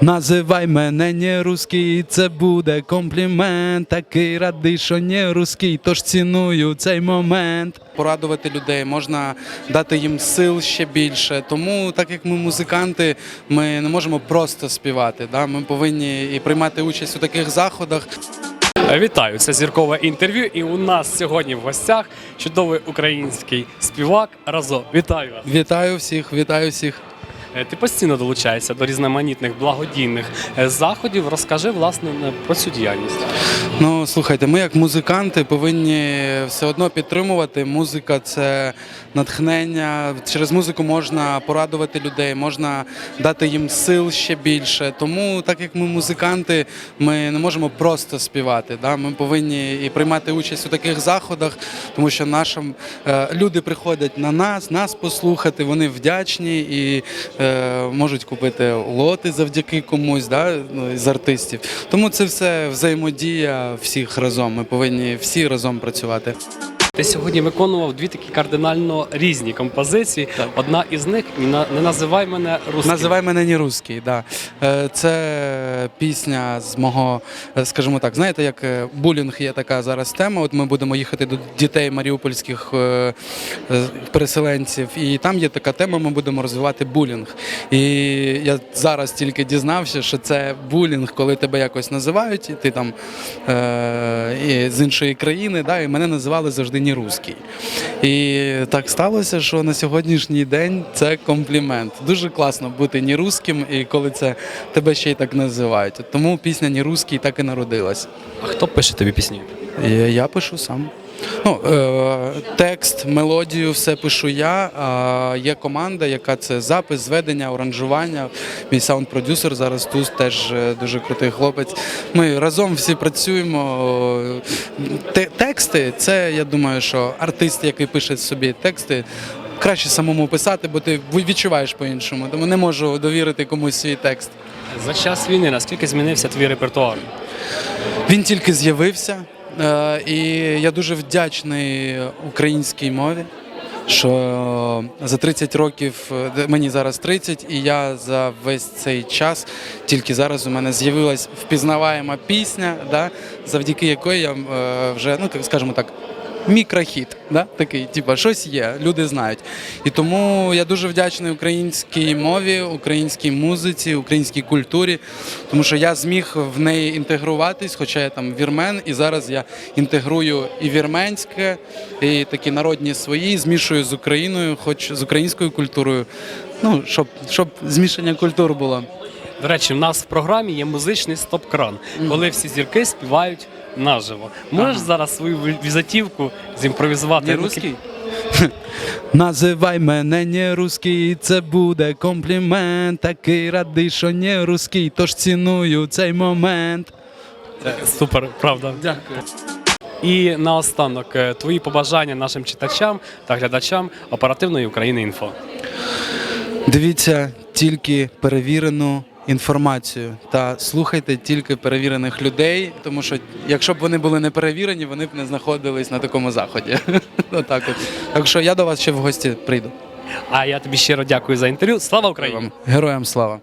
Називай мене не русський, це буде комплімент. Такий радий, що не русський, тож ціную цей момент. Порадувати людей можна дати їм сил ще більше. Тому, так як ми музиканти, ми не можемо просто співати. Да? Ми повинні і приймати участь у таких заходах. Вітаю, це зіркове інтерв'ю. І у нас сьогодні в гостях чудовий український співак Разо. Вітаю вас. Вітаю всіх, вітаю всіх. Е, Ти постійно долучаєшся до різноманітних благодійних е, заходів. Розкажи власне про цю діяльність. Ну слухайте, ми як музиканти повинні все одно підтримувати. Музика це натхнення. Через музику можна порадувати людей, можна дати їм сил ще більше. Тому, так як ми музиканти, ми не можемо просто співати. Да? Ми повинні і приймати участь у таких заходах, тому що нашим е, люди приходять на нас, нас послухати. Вони вдячні і можуть купити лоти завдяки комусь, да? ну, з артистів. Тому це все взаємодія всіх разом. Ми повинні всі разом працювати. Ти сьогодні виконував дві такі кардинально різні композиції. Так. Одна із них «Не називай мене русським». Називай мене не русський. Да. Е, Це пісня з мого, е, скажімо так, знаєте, як е, булінг є така зараз тема. От ми будемо їхати до дітей маріупольських переселенців, і там є така тема. Ми будемо розвивати булінг. І я зараз тільки дізнався, що це булінг, коли тебе якось називають, і ти там і з іншої країни, да, і мене називали завжди не русський. І так сталося, що на сьогоднішній день це комплімент. Дуже класно бути не русським, і коли це тебе ще й так називають. Тому пісня не русський так і народилась. А хто пише тобі пісні? І я пишу сам. Ну, е, текст, мелодію, все пишу я. А є команда, яка це запис, зведення, оранжування. Мій саунд-продюсер зараз тут теж е, дуже крутий хлопець. Ми разом всі працюємо. Те- тексти це я думаю, що артист, який пише собі тексти. Краще самому писати, бо ти відчуваєш по-іншому. Тому не можу довірити комусь свій текст. За час війни наскільки змінився твій репертуар? Він тільки з'явився, і я дуже вдячний українській мові. Що за 30 років е, мені зараз 30, і я за весь цей час тільки зараз у мене з'явилась впізнаваєма пісня, да, завдяки якої я е, вже, ну скажімо так, мікрохіт, да, такий, типа, щось є, люди знають. І тому я дуже вдячний українській мові, українській музиці, українській культурі, тому що я зміг в неї інтегруватись, хоча я там вірмен, і зараз я інтегрую і вірменське, і такі народні свої, змішую з Україною, хоч з українською культурою. Ну, щоб, щоб змішання культур було. До речі, в нас в програмі є музичний стоп-кран, коли всі зірки співають наживо. Можеш зараз свою візитівку зімпровізувати? Не русський? Називай мене не русський, це буде комплімент. Такий радий, що не русський, тож ціную цей момент. Це супер, правда. Дякую. І наостанок е, твої побажання нашим читачам та глядачам оперативної України інфо. Дивіться тільки перевірену інформацію та слухайте тільки перевірених людей, тому що якщо б вони були не перевірені, вони б не знаходились на такому заході. Отак от. Так що я до вас ще в гості прийду. А я тобі щиро дякую за інтерв'ю. Слава Україні! Героям слава!